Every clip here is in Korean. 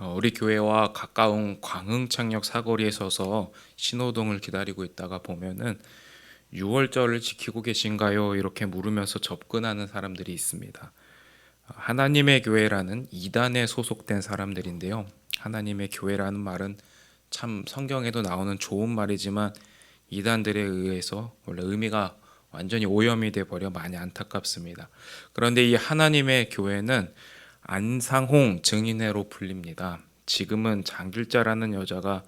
어, 우리 교회와 가까운 광흥창역 사거리에 서서 신호등을 기다리고 있다가 보면은 6월절을 지키고 계신가요? 이렇게 물으면서 접근하는 사람들이 있습니다. 하나님의 교회라는 이단에 소속된 사람들인데요. 하나님의 교회라는 말은 참 성경에도 나오는 좋은 말이지만 이단들에 의해서 원래 의미가 완전히 오염이 돼 버려 많이 안타깝습니다. 그런데 이 하나님의 교회는 안상홍 증인회로 불립니다. 지금은 장길자라는 여자가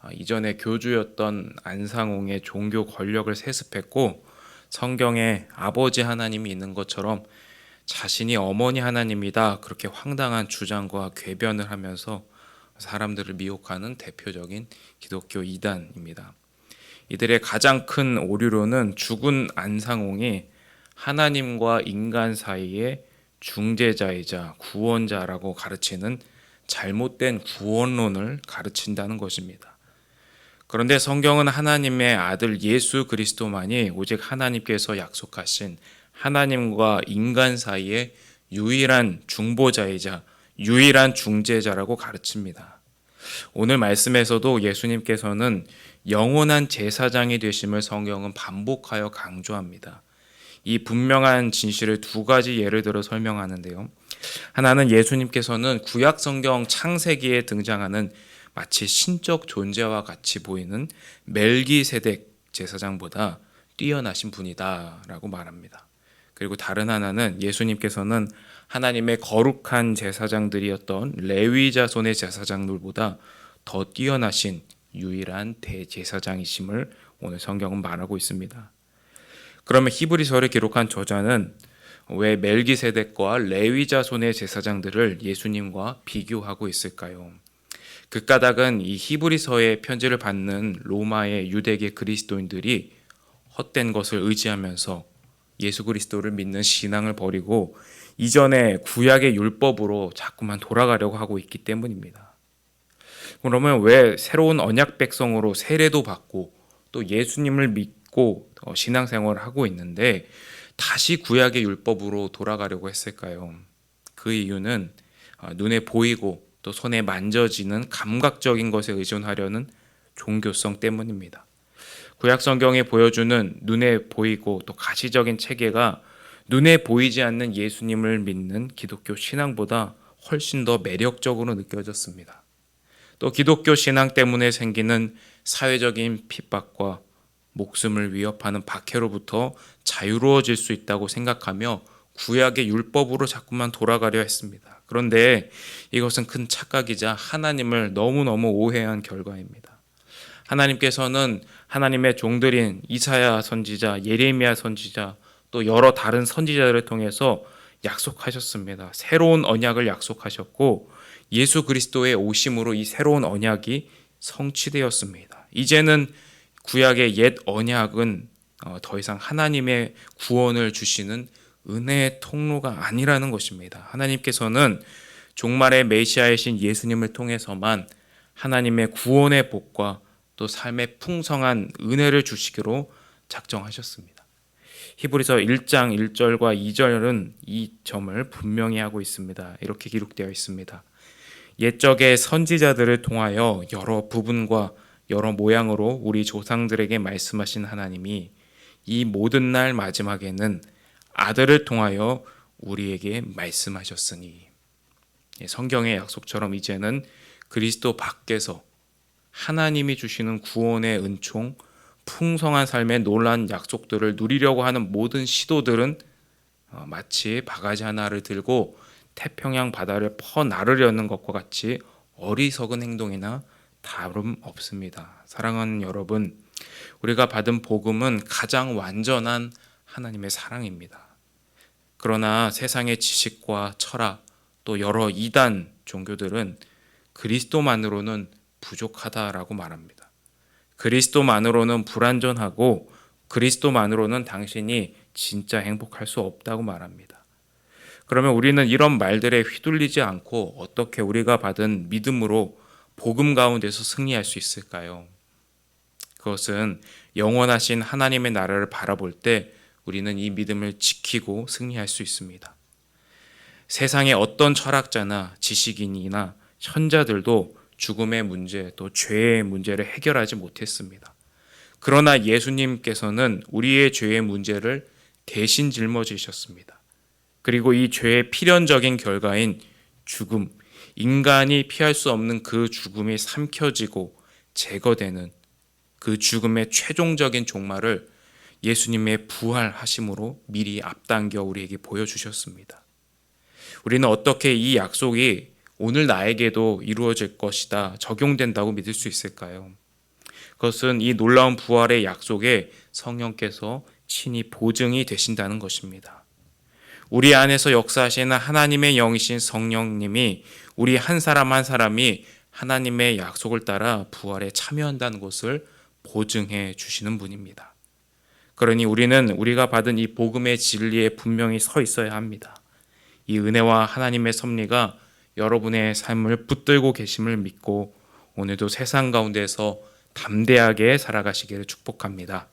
아, 이전에 교주였던 안상홍의 종교 권력을 세습했고 성경에 아버지 하나님이 있는 것처럼 자신이 어머니 하나님이다 그렇게 황당한 주장과 궤변을 하면서 사람들을 미혹하는 대표적인 기독교 이단입니다. 이들의 가장 큰 오류로는 죽은 안상홍이 하나님과 인간 사이에 중재자이자 구원자라고 가르치는 잘못된 구원론을 가르친다는 것입니다. 그런데 성경은 하나님의 아들 예수 그리스도만이 오직 하나님께서 약속하신 하나님과 인간 사이의 유일한 중보자이자 유일한 중재자라고 가르칩니다. 오늘 말씀에서도 예수님께서는 영원한 제사장이 되심을 성경은 반복하여 강조합니다. 이 분명한 진실을 두 가지 예를 들어 설명하는데요. 하나는 예수님께서는 구약 성경 창세기에 등장하는 마치 신적 존재와 같이 보이는 멜기세덱 제사장보다 뛰어나신 분이다라고 말합니다. 그리고 다른 하나는 예수님께서는 하나님의 거룩한 제사장들이었던 레위 자손의 제사장들보다 더 뛰어나신 유일한 대제사장이심을 오늘 성경은 말하고 있습니다. 그러면 히브리서를 기록한 저자는 왜 멜기세덱과 레위 자손의 제사장들을 예수님과 비교하고 있을까요? 그 까닭은 이 히브리서의 편지를 받는 로마의 유대계 그리스도인들이 헛된 것을 의지하면서 예수 그리스도를 믿는 신앙을 버리고 이전에 구약의 율법으로 자꾸만 돌아가려고 하고 있기 때문입니다. 그러면 왜 새로운 언약 백성으로 세례도 받고 또 예수님을 믿 고 어, 신앙생활을 하고 있는데 다시 구약의 율법으로 돌아가려고 했을까요? 그 이유는 어, 눈에 보이고 또 손에 만져지는 감각적인 것에 의존하려는 종교성 때문입니다. 구약 성경에 보여주는 눈에 보이고 또 가시적인 체계가 눈에 보이지 않는 예수님을 믿는 기독교 신앙보다 훨씬 더 매력적으로 느껴졌습니다. 또 기독교 신앙 때문에 생기는 사회적인 핍박과 목숨을 위협하는 박해로부터 자유로워질 수 있다고 생각하며 구약의 율법으로 자꾸만 돌아가려 했습니다. 그런데 이것은 큰 착각이자 하나님을 너무너무 오해한 결과입니다. 하나님께서는 하나님의 종들인 이사야 선지자, 예레미야 선지자, 또 여러 다른 선지자들을 통해서 약속하셨습니다. 새로운 언약을 약속하셨고 예수 그리스도의 오심으로 이 새로운 언약이 성취되었습니다. 이제는 구약의 옛 언약은 어, 더 이상 하나님의 구원을 주시는 은혜의 통로가 아니라는 것입니다. 하나님께서는 종말의 메시아이신 예수님을 통해서만 하나님의 구원의 복과 또 삶의 풍성한 은혜를 주시기로 작정하셨습니다. 히브리서 1장 1절과 2절은 이 점을 분명히 하고 있습니다. 이렇게 기록되어 있습니다. 옛적의 선지자들을 통하여 여러 부분과 여러 모양으로 우리 조상들에게 말씀하신 하나님이 이 모든 날 마지막에는 아들을 통하여 우리에게 말씀하셨으니. 예, 성경의 약속처럼 이제는 그리스도 밖에서 하나님이 주시는 구원의 은총, 풍성한 삶의 놀란 약속들을 누리려고 하는 모든 시도들은 어, 마치 바가지 하나를 들고 태평양 바다를 퍼 나르려는 것과 같이 어리석은 행동이나 다름 없습니다. 사랑하는 여러분, 우리가 받은 복음은 가장 완전한 하나님의 사랑입니다. 그러나 세상의 지식과 철학 또 여러 이단 종교들은 그리스도만으로는 부족하다라고 말합니다. 그리스도만으로는 불완전하고 그리스도만으로는 당신이 진짜 행복할 수 없다고 말합니다. 그러면 우리는 이런 말들에 휘둘리지 않고 어떻게 우리가 받은 믿음으로 복음 가운데서 승리할 수 있을까요? 그것은 영원하신 하나님의 나라를 바라볼 때 우리는 이 믿음을 지키고 승리할 수 있습니다. 세상의 어떤 철학자나 지식인이나 현자들도 죽음의 문제 또 죄의 문제를 해결하지 못했습니다. 그러나 예수님께서는 우리의 죄의 문제를 대신 짊어지셨습니다. 그리고 이 죄의 필연적인 결과인 죽음, 인간이 피할 수 없는 그 죽음이 삼켜지고 제거되는 그 죽음의 최종적인 종말을 예수님의 부활하심으로 미리 앞당겨 우리에게 보여주셨습니다. 우리는 어떻게 이 약속이 오늘 나에게도 이루어질 것이다, 적용된다고 믿을 수 있을까요? 그것은 이 놀라운 부활의 약속에 성령께서 친히 보증이 되신다는 것입니다. 우리 안에서 역사하시는 하나님의 영이신 성령님이 우리 한 사람 한 사람이 하나님의 약속을 따라 부활에 참여한다는 것을 보증해 주시는 분입니다. 그러니 우리는 우리가 받은 이 복음의 진리에 분명히 서 있어야 합니다. 이 은혜와 하나님의 섭리가 여러분의 삶을 붙들고 계심을 믿고 오늘도 세상 가운데서 담대하게 살아가시기를 축복합니다.